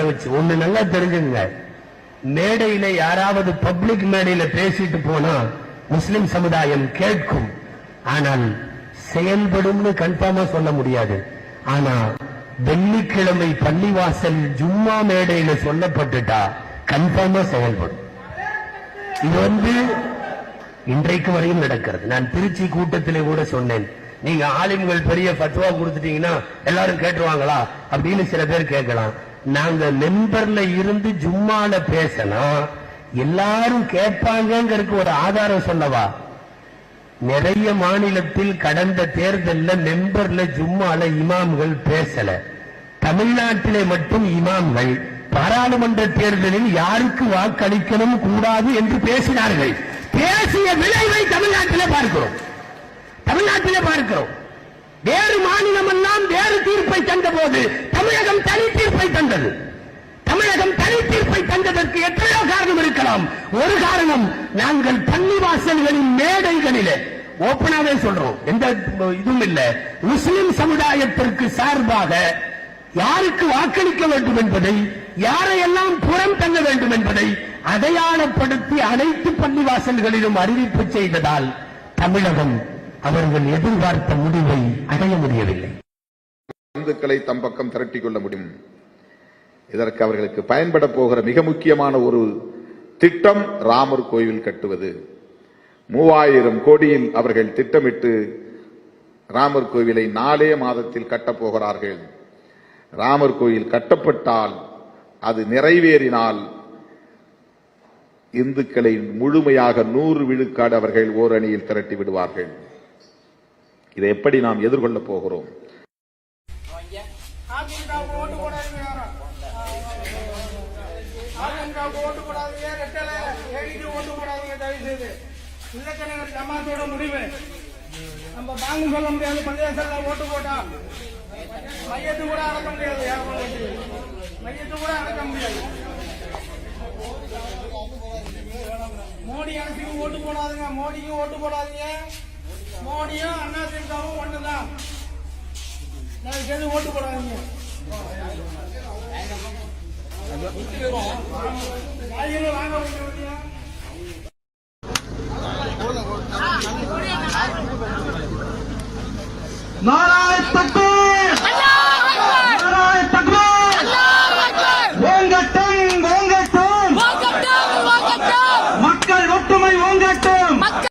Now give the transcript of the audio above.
வச்சு ஒண்ணு நல்லா தெரிஞ்சுங்க. மேடையில யாராவது பப்ளிக் மேடையில பேசிட்டு போனா முஸ்லிம் சமுதாயம் கேட்கும். ஆனால் செயல்படும் கன்ஃபார்மா சொல்ல முடியாது. ஆனா வெள்ளிக்கிழமை பள்ளிவாசல் ஜும்மா மேடையில சொல்லப்பட்டுட்டா கன்ஃபார்மா செயல்படும். இது வந்து இன்றைக்கு வரையும் நடக்கிறது. நான் திருச்சி கூட்டத்திலே கூட சொன்னேன். நீங்க ஆலிம்கள் பெரிய பத்துவா கொடுத்துட்டீங்கன்னா எல்லாரும் கேட்டுருவாங்களா? அப்படின்னு சில பேர் கேட்கலாம். நாங்க மெம்பர்ல இருந்து ஜும்மால பேசலாம் எல்லாரும் கேட்பாங்கிறதுக்கு ஒரு ஆதாரம் சொல்லவா? நிறைய மாநிலத்தில் கடந்த தேர்தலில் மெம்பர்ல ஜும்மால இமாம்கள் பேசல. தமிழ்நாட்டிலே மட்டும் இமாம்கள். பாராளுமன்ற தேர்தலில் யாருக்கு வாக்களிக்கணும் கூடாது என்று பேசினார்கள். பேசிய விளைவை தமிழ்நாட்டிலே பார்க்கிறோம். தமிழ்நாட்டிலே பார்க்கிறோம். வேறு மாநிலம் எல்லாம் வேறு தீர்ப்பை தந்த போது தமிழகம் தனி தீர்ப்பை தந்தது. தமிழகம் தனி தீர்ப்பை தந்ததற்கு எத்தனையோ காரணம் இருக்கலாம். ஒரு காரணம் நாங்கள் பள்ளிவாசல்களின் மேடைகளிலே ஓப்பனாவே சொல்றோம் எந்த இதுவும் இல்லை. முஸ்லிம் சமுதாயத்திற்கு சார்பாக யாருக்கு வாக்களிக்க வேண்டும் என்பதை யாரையெல்லாம் புறம் தள்ள வேண்டும் என்பதை அடையாளப்படுத்தி அனைத்து பள்ளிவாசல்களிலும் அறிவிப்பு செய்ததால் தமிழகம் அவர்கள் எதிர்பார்த்த முடிவை அடைய முடியவில்லை. இந்துக்களை தம் பக்கம் திரட்டிக் கொள்ள முடியும். இதற்கு அவர்களுக்கு பயன்பட போகிற மிக முக்கியமான ஒரு திட்டம் ராமர் கோயில் கட்டுவது. மூவாயிரம் கோடியில் அவர்கள் திட்டமிட்டு ராமர் கோவிலை நாலே மாதத்தில் கட்டப்போகிறார்கள் ராமர் கோயில் கட்டப்பட்டால் அது நிறைவேறினால் இந்துக்களை முழுமையாக நூறு விழுக்காடு அவர்கள் ஓரணியில் திரட்டி விடுவார்கள். இதை எப்படி நாம் எதிர்கொள்ளப் போகிறோம் அதிமுகவுக்கு ஓட்டு போடாதீங்க யாரும் அதிமுகவுக்கு ஓட்டு போடாதீங்க ரெட்டலை ஏடிக்கு ஓட்டு போடாதீங்க தயவு செய்து இலக்கணர் ஜமாத்தோட முடிவு. நம்ம பாங்கு சொல்ல முடியாது பஞ்சாயத்துல ஓட்டு போட்டா. மையத்து கூட அடக்க முடியாது யாரும் மையத்து கூட அடக்க முடியாது. மோடி அரசுக்கு ஓட்டு போடாதுங்க மோடிக்கும் ஓட்டு போடாதீங்க. மோடியும் அண்ணா திமுகவும் ஒண்ணுதான். நான் சேர்ந்து ஓட்டு போடாதீங்க. காய்கறி நாளை